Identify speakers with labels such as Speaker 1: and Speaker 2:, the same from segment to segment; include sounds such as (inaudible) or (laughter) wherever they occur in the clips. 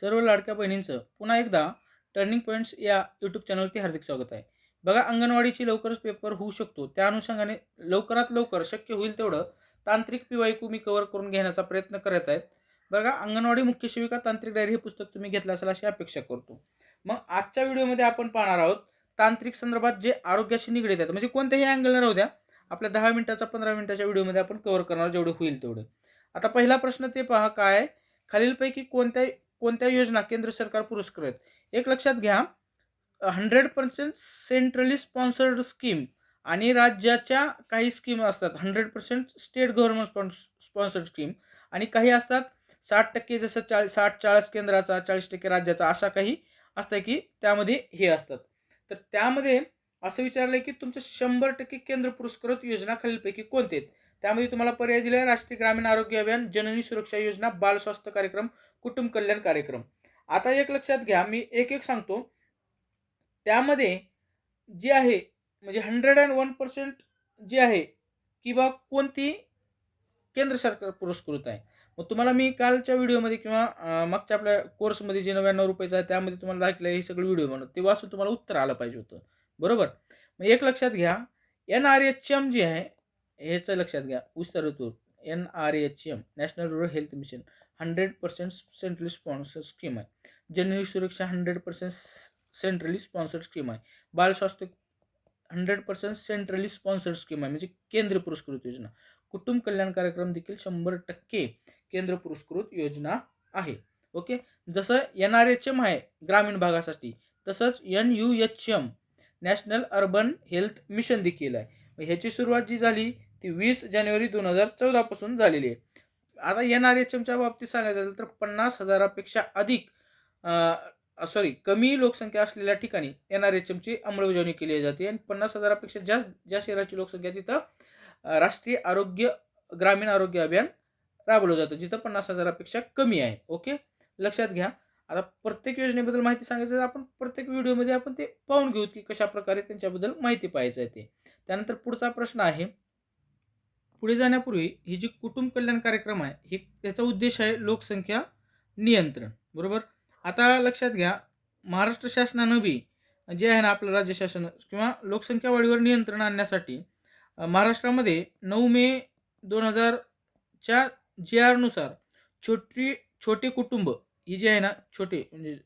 Speaker 1: सर्व लाडक्या बहिणींचं पुन्हा एकदा टर्निंग पॉईंट्स या यूट्यूब चॅनलवरती हार्दिक स्वागत आहे. बघा अंगणवाडीची लवकरच पेपर होऊ शकतो. त्या अनुषंगाने लवकरात लवकर शक्य होईल तेवढं तांत्रिक पी मी कव्हर करून घेण्याचा प्रयत्न करत आहेत. बघा अंगणवाडी मुख्य सेविका तांत्रिक डायरी हे पुस्तक तुम्ही घेतलं असेल अशी अपेक्षा करतो. मग आजच्या व्हिडिओमध्ये आपण पाहणार आहोत तांत्रिक संदर्भात जे आरोग्याशी निगडीत आहेत म्हणजे कोणत्याही अँगल राहू द्या आपल्या दहा मिनिटाचा पंधरा मिनिटाच्या व्हिडिओमध्ये आपण कव्हर करणार जेवढे होईल तेवढे. आता पहिला प्रश्न ते पहा काय खालीलपैकी कोणत्या कोणत्या योजना केंद्र सरकार पुरस्कृत आहेत? एक लक्षात घ्या hundred percent centrally sponsored scheme आणि राज्याच्या काही स्कीम असतात hundred percent state government sponsored scheme आणि काही असतात साठ टक्के जसं चाळीस साठ चाळीस केंद्राचा चाळीस टक्के राज्याचा अशा काही असतं की त्यामध्ये हे असतात. तर त्यामध्ये असं विचारलं की तुमचं शंभर टक्के केंद्र पुरस्कृत योजना खालीलपैकी कोणते आहेत? त्यामध्ये तुम्हाला पर्याय दिले राष्ट्रीय ग्रामीण आरोग्य अभियान जननी सुरक्षा योजना बाल स्वास्थ्य कार्यक्रम कुटुंब कल्याण कार्यक्रम. आता एक लक्षात घ्या मी एक एक सांगतो. त्यामध्ये जे आहे म्हणजे हंड्रेड अँड वन पर्सेंट जे आहे किंवा कोणती केंद्र सरकार पुरस्कृत आहे. मग तुम्हाला मी कालच्या व्हिडिओमध्ये किंवा मागच्या आपल्या कोर्समध्ये जे नव्याण्णव रुपयाचं आहे त्यामध्ये तुम्हाला दाखलं हे सगळं व्हिडिओ बनवतो. ते वाचून तुम्हाला उत्तर आलं पाहिजे होतं. बरोबर? मग एक लक्षात घ्या एन आर एच एम जे आहे ह्याचं लक्षात घ्या. विस्तारित N R H M national rural health mission hundred percent centrally sponsor scheme आहे. Janani Suraksha hundred percent centrally sponsored scheme आहे. Bal Swasthya hundred percent centrally sponsored scheme आहे. म्हणजे केंद्र पुरस्कृत योजना. कुटुंब कल्याण कार्यक्रम देखील शंभर टक्के केंद्र पुरस्कृत योजना आहे. ओके? जसं एन आर एच एम आहे ग्रामीण भागासाठी तसंच N U H M national urban health mission देखील आहे. ह्याची सुरुवात जी झाली ती वीस जानेवारी दोन हजार चौदापासून झालेली आहे. आता एन आर एच एमच्या बाबतीत सांगायचं झालं तर पन्नास हजारापेक्षा अधिक सॉरी कमी लोकसंख्या असलेल्या ठिकाणी एन आर एच एमची अंमलबजावणी केली जाते आणि पन्नास हजारापेक्षा जास्त ज्या शहराची लोकसंख्या तिथं राष्ट्रीय आरोग्य ग्रामीण आरोग्य अभियान राबवलं जातं जिथं पन्नास हजारापेक्षा कमी आहे. ओके? लक्षात घ्या. आता प्रत्येक योजनेबद्दल माहिती सांगायचं आपण प्रत्येक व्हिडिओमध्ये आपण ते पाहून घेऊ की कशा प्रकारे त्यांच्याबद्दल माहिती पाहायचं आहे ते. त्यानंतर पुढचा प्रश्न आहे पुढे जाण्यापूर्वी ही जी कुटुंब कल्याण कार्यक्रम आहे हे त्याचा उद्देश आहे लोकसंख्या नियंत्रण. बरोबर? आता लक्षात घ्या महाराष्ट्र शासनानं बी जे आहे ना आपलं राज्य शासन किंवा लोकसंख्या वाढीवर नियंत्रण आणण्यासाठी महाराष्ट्रामध्ये नऊ मे दोन हजारच्या जी आरनुसार छोटी छोटे कुटुंब ही जी आहे ना छोटे म्हणजे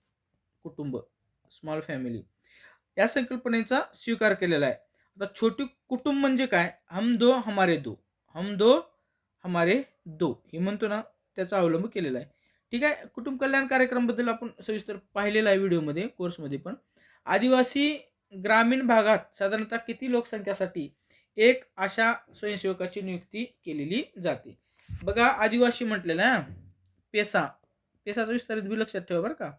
Speaker 1: कुटुंब स्मॉल फॅमिली या संकल्पनेचा स्वीकार केलेला आहे. आता छोटी कुटुंब म्हणजे काय? हम दो हमारे दो. हम दो हमारे दो. हे म्हणतो ना त्याचा अवलंब केलेला आहे. ठीक आहे? कुटुंब कल्याण कार्यक्रमबद्दल आपण सविस्तर पाहिलेलं आहे व्हिडिओमध्ये कोर्समध्ये पण. आदिवासी ग्रामीण भागात साधारणतः किती लोकसंख्यासाठी एक अशा स्वयंसेवकाची नियुक्ती केलेली जाते? बघा आदिवासी म्हटलेलं ना पेसा. पेसाचा विस्तारित बी लक्षात ठेवा बरं का.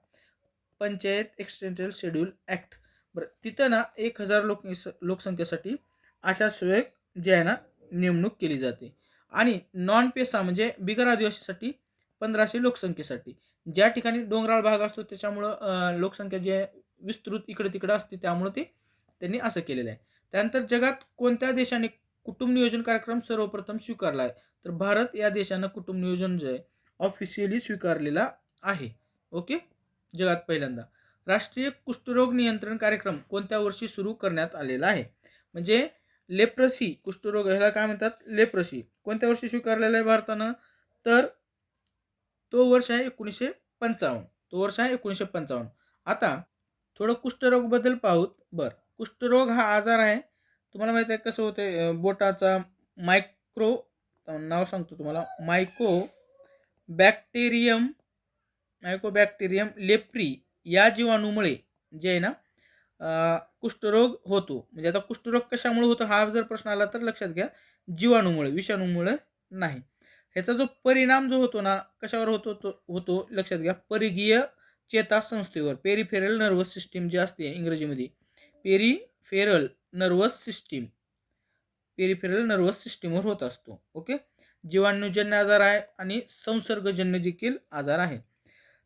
Speaker 1: Panchayat extension schedule act. बरं तिथं ना एक हजार लोक लोकसंख्येसाठी अशा सेवक जे आहे ना नेमणूक केली जाते. आणि नॉन पेसा म्हणजे बिगर आदिवासीसाठी पंधराशे लोकसंख्येसाठी. ज्या ठिकाणी डोंगराळ भाग असतो त्याच्यामुळं लोकसंख्या जी आहे विस्तृत इकडे तिकडे असते त्यामुळं ते त्यांनी असं केलेलं आहे. त्यानंतर जगात कोणत्या देशाने कुटुंब नियोजन कार्यक्रम सर्वप्रथम स्वीकारला आहे? तर भारत या देशानं कुटुंब नियोजन जे आहे ऑफिशियली स्वीकारलेला आहे. ओके? जगात पहिल्यांदा. राष्ट्रीय कुष्ठरोग नियंत्रण कार्यक्रम कोणत्या वर्षी सुरू करण्यात आलेला आहे? म्हणजे लेप्रसी कुष्ठरोग ह्याला काय म्हणतात? लेप्रसी. कोणत्या वर्षी स्वीकारलेला आहे भारतानं? तर तो वर्ष आहे एकोणीसशे पंचावन्न. तो वर्ष आहे एकोणीसशे पंचावन्न. आता थोडं कुष्ठरोगबद्दल पाहूत. बरं. कुष्ठरोग हा आजार आहे. तुम्हाला माहिती आहे कसं होतं बोटाचा मायक्रो नाव सांगतो तुम्हाला. मायको बॅक्टेरियम मायकोबॅक्टेरियम लेप्री या जीवाणूमुळे जे आहे ना कुष्ठरोग होतो. म्हणजे आता कुष्ठरोग कशामुळे होतो हा जर प्रश्न आला तर लक्षात घ्या. जीवाणूमुळे विषाणूमुळे नाही. ह्याचा जो परिणाम जो होतो ना कशावर होतो तो होतो लक्षात घ्या. परिघीय चेतासंस्थेवर पेरिफेरल नर्वस सिस्टीम जी असते इंग्रजीमध्ये. Peripheral nervous system peripheral nervous सिस्टीमवर होत असतो. ओके? जीवाणूजन्य आजार आहे आणि संसर्गजन्य देखील आजार आहे.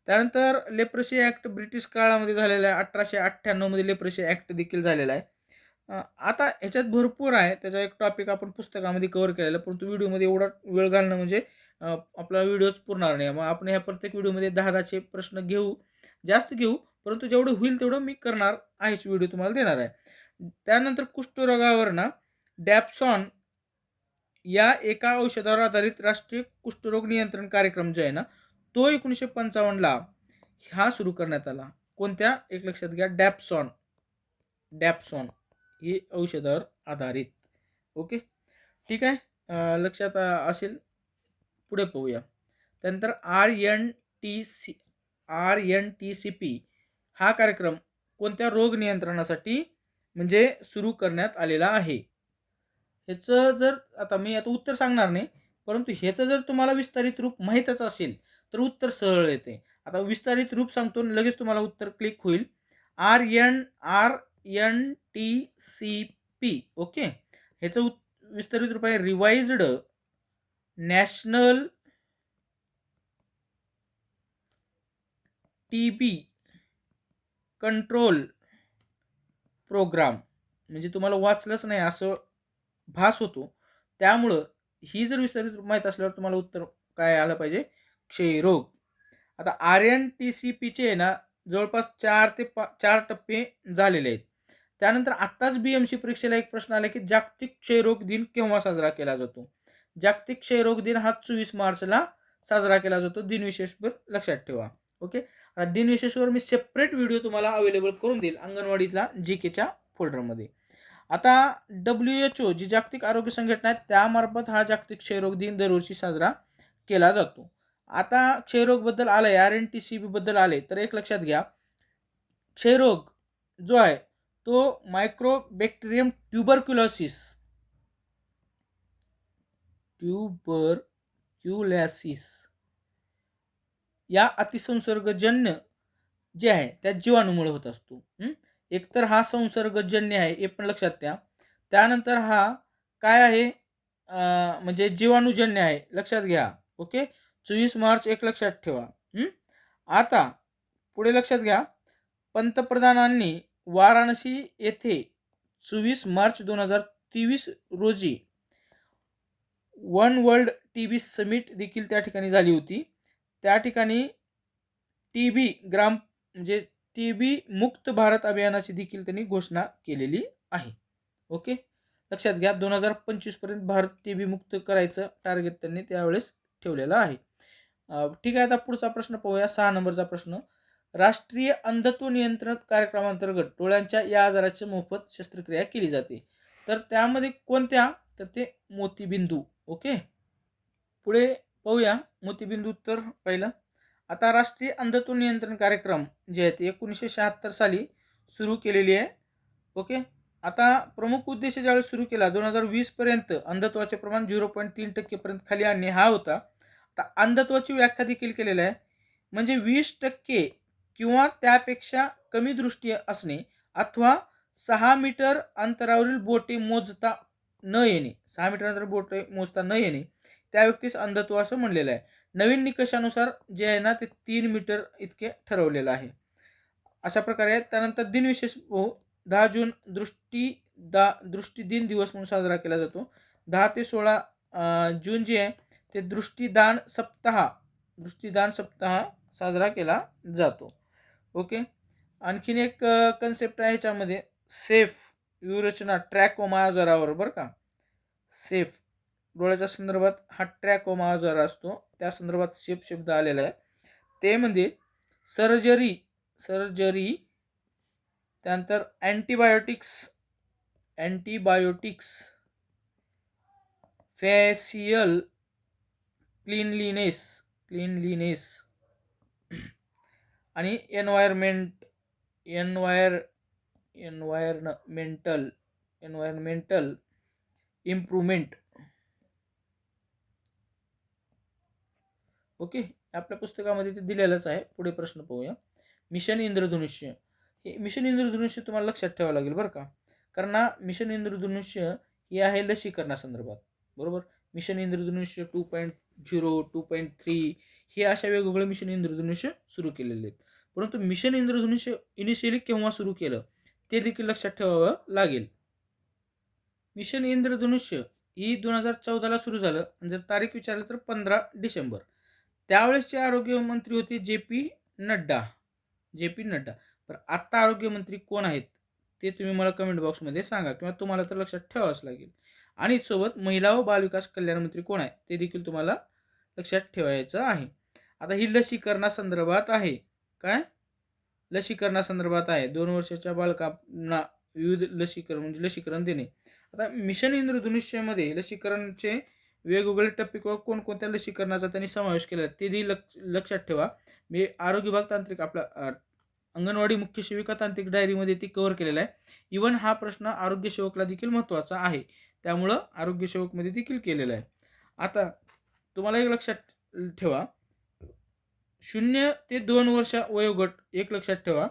Speaker 1: त्यानंतर लेप्रसी ॲक्ट ब्रिटिश काळामध्ये झालेला आहे. अठराशे अठ्ठ्याण्णवमध्ये लेप्रसी ॲक्ट देखील झालेला आहे. आता ह्याच्यात भरपूर आहे. त्याचा एक टॉपिक आपण पुस्तकामध्ये कव्हर केलेला आहे, परंतु व्हिडिओमध्ये एवढा वेळ घालणं म्हणजे आपला व्हिडिओच पुरणार नाही. मग आपण ह्या प्रत्येक व्हिडिओमध्ये दहा दहाचे प्रश्न घेऊ जास्त घेऊ. परंतु जेवढं होईल तेवढं मी करणार आहेच. व्हिडिओ तुम्हाला देणार आहे. त्यानंतर कुष्ठरोगावर ना डॅप्सॉन या एका औषधावर आधारित राष्ट्रीय कुष्ठरोग नियंत्रण कार्यक्रम जो आहे ना तो एकोणीसशे पंचावन्नला हा सुरू करण्यात आला. कोणत्या? एक लक्षात घ्या डॅप्सॉन. डॅप्सॉन ही औषधावर आधारित. ओके? ठीक आहे लक्षात असेल? पुढे पाहूया. त्यानंतर R N T C R N T C P हा कार्यक्रम कोणत्या रोग नियंत्रणासाठी म्हणजे सुरू करण्यात आलेला आहे? ह्याचं जर आता मी आता उत्तर सांगणार नाही परंतु ह्याचं जर तुम्हाला विस्तारित रूप माहीतच असेल तर उत्तर सरळ येते. आता विस्तारित रूप सांगतो लगेच तुम्हाला उत्तर क्लिक होईल. R N R N T C P okay ह्याचं उत् विस्तारित रूप आहे revised national T B control programme म्हणजे तुम्हाला वाचलंच नाही असं भास होतो. त्यामुळं ही जर विस्तारित रूप माहीत असल्यावर तुम्हाला उत्तर काय आलं पाहिजे? क्षयरोग आता आर एन टी सी पीचे ना जवळपास चार ते पा चार टप्पे झालेले आहेत. त्यानंतर आत्ताच बी एम सी परीक्षेला एक प्रश्न आला की जागतिक क्षयरोग दिन केव्हा साजरा केला जातो? जागतिक क्षयरोग दिन हा चोवीस मार्चला साजरा केला जातो. दिनविशेषवर लक्षात ठेवा. ओके? आता दिनविशेषवर मी सेपरेट व्हिडिओ तुम्हाला अवेलेबल करून देईल अंगणवाडीतला जी केच्या फोल्डरमध्ये आता डब्ल्यू एच ओ जी जागतिक आरोग्य संघटना आहे त्यामार्फत हा जागतिक क्षयरोग दिन दरवर्षी साजरा केला जातो. आता क्षयरोगबद्दल आलं आहे आर एन टी सी बीबद्दल आले तर एक लक्षात घ्या. क्षयरोग जो आहे तो मायक्रोबॅक्टेरियम ट्युबरक्युलोसिस ट्युबरक्युलॅसिस या अतिसंसर्गजन्य जे आहे त्या जीवाणूमुळे होत असतो. एकतर हा संसर्गजन्य आहे हे पण लक्षात द्या त्यानंतर हा काय आहे? म्हणजे जीवाणूजन्य आहे लक्षात घ्या. ओके? चोवीस मार्च एक लक्षात ठेवा. आता पुढे लक्षात घ्या. पंतप्रधानांनी वाराणसी येथे चोवीस मार्च दोन हजार तेवीस रोजी one world T B summit देखील त्या ठिकाणी झाली होती. त्या ठिकाणी टी बी ग्राम म्हणजे टी बी मुक्त भारत अभियानाची देखील त्यांनी घोषणा केलेली आहे. ओके? लक्षात घ्या दोन हजार पंचवीसपर्यंत भारत टी बी मुक्त करायचं टार्गेट त्यांनी त्यावेळेस ठेवलेला आहे. ठीक आहे आता पुढचा प्रश्न पाहूया. सहा नंबरचा प्रश्न. राष्ट्रीय अंधत्व नियंत्रण कार्यक्रमांतर्गत डोळ्यांच्या या आजाराची मोफत शस्त्रक्रिया केली जाते. तर त्यामध्ये कोणत्या? तर ते मोतीबिंदू. ओके? पुढे पाहूया. मोतीबिंदू उत्तर पहिलं. आता राष्ट्रीय अंधत्व नियंत्रण कार्यक्रम जे आहे ते एकोणीसशे शहात्तर साली सुरू केलेली आहे. ओके? आता प्रमुख उद्देश ज्यावेळेस सुरू केला दोन हजार वीसपर्यंत अंधत्वाचे प्रमाण झिरो पॉईंट तीन टक्केपर्यंत खाली आणणे हा होता. आता अंधत्वाची व्याख्या देखील केलेली आहे. म्हणजे वीस टक्के किंवा त्यापेक्षा कमी दृष्टी असणे अथवा सहा मीटर अंतरावरील बोटे मोजता न येणे सहा मीटर अंतर बोटे मोजता न येणे त्या व्यक्तीस अंधत्व असं म्हणलेलं आहे. नवीन निकषानुसार जे आहे ना ते तीन मीटर इतके ठरवलेलं आहे. अशा प्रकारे त्यानंतर दिनविशेष दहा जून दृष्टी दा दृष्टी दिन दिवस म्हणून साजरा केला जातो. दहा ते सोळा जून जे आहे ते दृष्टीदान सप्ताह दृष्टीदान सप्ताह साजरा केला जातो. ओके आणखीन एक कन्सेप्ट आहे ह्याच्यामध्ये. सेफ व्यूरचना ट्रॅकोमा आजारावर बरं का? सेफ डोळ्याच्या संदर्भात हा ट्रॅक ओमा आजार असतो. त्या संदर्भात सेफ शब्द आलेला आहे. ते म्हणजे सर्जरी सर्जरी त्यानंतर antibiotics antibiotics facial cleanliness cleanliness. (clears throat) आणि environment environ environmental environmental improvement okay आपल्या पुस्तकामध्ये ते दिलेलंच आहे. पुढे प्रश्न पाहूया. मिशन इंद्रधनुष्य. हे मिशन इंद्रधनुष्य तुम्हाला लक्षात ठेवावं लागेल बरं का? कारण ना मिशन इंद्रधनुष्य हे आहे लसीकरणासंदर्भात. बरोबर? Mission Indradhanush two point zero two point three हे अशा वेगवेगळे मिशन इंद्रधनुष्य सुरू केलेले आहेत. परंतु मिशन इंद्रधनुष्य इनिशियली केव्हा सुरू केलं? ते देखील लक्षात ठेवावं लागेल. मिशन इंद्रधनुष्य ही दोन हजार चौदाला सुरू झालं आणि जर तारीख विचारलं तर पंधरा डिसेंबर. त्यावेळेसचे आरोग्यमंत्री होते J P Nadda. J P Nadda. तर आत्ता आरोग्यमंत्री कोण आहेत? ते तुम्ही मला कमेंट बॉक्समध्ये सांगा किंवा तुम्हाला तर लक्षात ठेवावंच लागेल. आणि सोबत महिला व बालविकास कल्याण मंत्री कोण आहे? ते देखील तुम्हाला लक्षात ठेवायचं आहे. आता ही लसीकरणासंदर्भात आहे. काय? लसीकरणासंदर्भात आहे. दोन वर्षाच्या बालकांना विविध लसीकरण म्हणजे लसीकरण देणे. आता मिशन इंद्रधनुष्यमध्ये लसीकरणचे वेगवेगळे टप्पे किंवा कोणकोणत्या लसीकरणाचा त्यांनी समावेश केला ते देखील लक्ष लक्षात ठेवा. मी आरोग्य विभाग तांत्रिक आपला अंगणवाडी मुख्य सेविका तांत्रिक डायरीमध्ये ती कव्हर केलेला आहे. इवन हा प्रश्न आरोग्य सेवकला देखील महत्त्वाचा आहे. त्यामुळं आरोग्य सेवकमध्ये देखील केलेला आहे. आता तुम्हाला एक लक्षात ठेवा. शून्य ते दोन वर्ष वयोगट एक लक्षात ठेवा.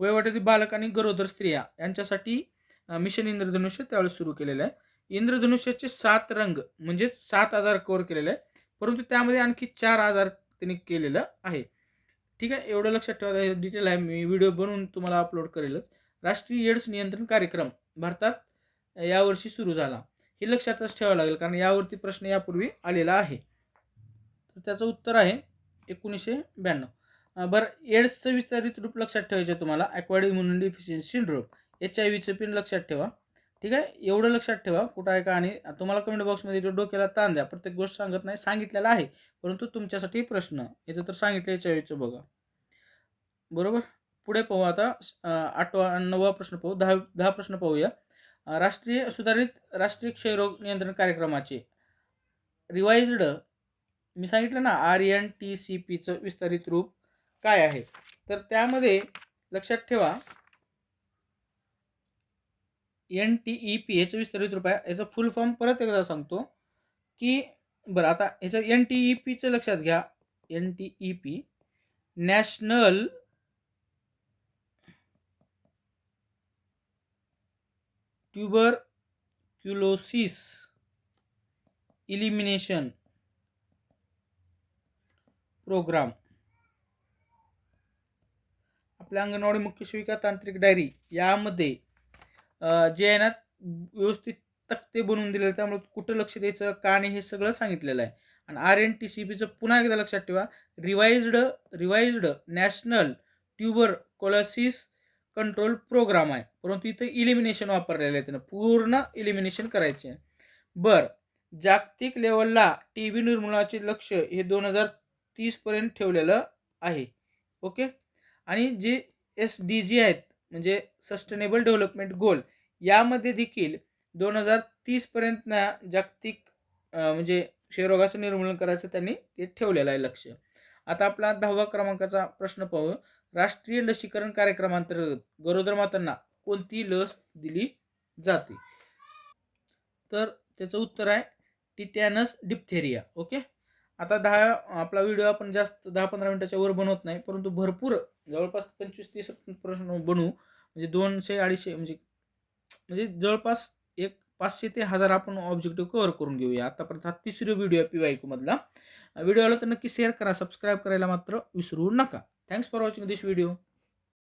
Speaker 1: वयोगटातील बालक आणि गरोदर स्त्रिया यांच्यासाठी मिशन इंद्रधनुष्य त्यावेळेस सुरू केलेलं आहे. इंद्रधनुष्याचे सात रंग म्हणजेच सात आजार कव्हर केलेले आहे परंतु त्यामध्ये आणखी चार आजार त्यांनी केलेलं आहे. ठीक आहे? एवढं लक्षात ठेवा. डिटेल आहे. मी व्हिडिओ बनवून तुम्हाला अपलोड करेलच. राष्ट्रीय एड्स नियंत्रण कार्यक्रम भारतात यावर्षी सुरू झाला. हे लक्षातच ठेवावं लागेल कारण यावरती प्रश्न यापूर्वी आलेला आहे. तर त्याचं उत्तर आहे एकोणीसशे ब्याण्णव. बरं एड्सचं विस्तारित रूप लक्षात ठेवायचं आहे तुम्हाला. Acquired immune deficiency syndrome H I व्हीचं पिन लक्षात ठेवा. ठीक आहे? एवढं लक्षात ठेवा कुठं आहे का आणि तुम्हाला कमेंट बॉक्समध्ये जो डोक्याला ताण द्या प्रत्येक गोष्ट सांगत नाही सांगितलेलं आहे परंतु तुमच्यासाठी प्रश्न याचं तर सांगितलं याच्या आय बघा. बरोबर? पुढे पाहू आता आठवा नववा प्रश्न पाहू दहा दहा प्रश्न पाहूया. राष्ट्रीय सुधारित राष्ट्रीय क्षयरोग नियंत्रण कार्यक्रमाचे रिवाइज्ड मी सांगितलं ना आर एन टी सी पीचं विस्तारित रूप काय आहे? तर त्यामध्ये लक्षात ठेवा N T E P H विस्तारित रूप आहे याचं फुल फॉर्म परत एकदा सांगतो की बरं आता याचं एन टी ई पीचं लक्षात घ्या. N T E P national tuberculosis elimination programme आपल्या अंगणवाडी मुख्य शिविका तांत्रिक डायरी यामध्ये जे आहे ना व्यवस्थित तक्ते बनवून दिलेले त्यामुळे कुठं लक्ष द्यायचं का नाही हे सगळं सांगितलेलं आहे. आणि आर एन टी सी बीचं पुन्हा एकदा लक्षात ठेवा revised revised national tuberculosis control programme आहे. परंतु इथं इलिमिनेशन वापरलेलं आहे त्यानं पूर्ण इलिमिनेशन करायचे आहे. बरं जागतिक लेवलला टी बी निर्मूलनाचे लक्ष हे दोन हजार तीसपर्यंत ठेवलेलं आहे. ओके? आणि जे एस डी जी आहेत म्हणजे सस्टेनेबल डेव्हलपमेंट गोल यामध्ये देखील दोन हजार तीसपर्यंत जागतिक म्हणजे क्षयरोगाचं निर्मूलन करायचं त्यांनी ते ठेवलेलं आहे लक्ष. आता आपला दहावा क्रमांकाचा प्रश्न पाहू. राष्ट्रीय लसीकरण कार्यक्रमांतर्गत गरोदर मातांना कोणती लस दिली जाते? तर त्याचं उत्तर आहे टिटॅनस डिप्थेरिया ओके? आता दहा आपला व्हिडिओ आपण जास्त दहा पंधरा मिनटाच्या वर बनवत नाही परंतु भरपूर जवळपास पंचवीस तीस प्रश्न बनवू म्हणजे दोनशे अडीचशे म्हणजे म्हणजे जवळपास एक पाचशे ते हजार आपण ऑब्जेक्टिव्ह कव्हर करून घेऊया. आतापर्यंत हा तिसरी व्हिडिओ आहे पी वाय मधला व्हिडिओला तर नक्की शेअर करा सबस्क्राईब करायला मात्र विसरू नका. Thanks for watching this video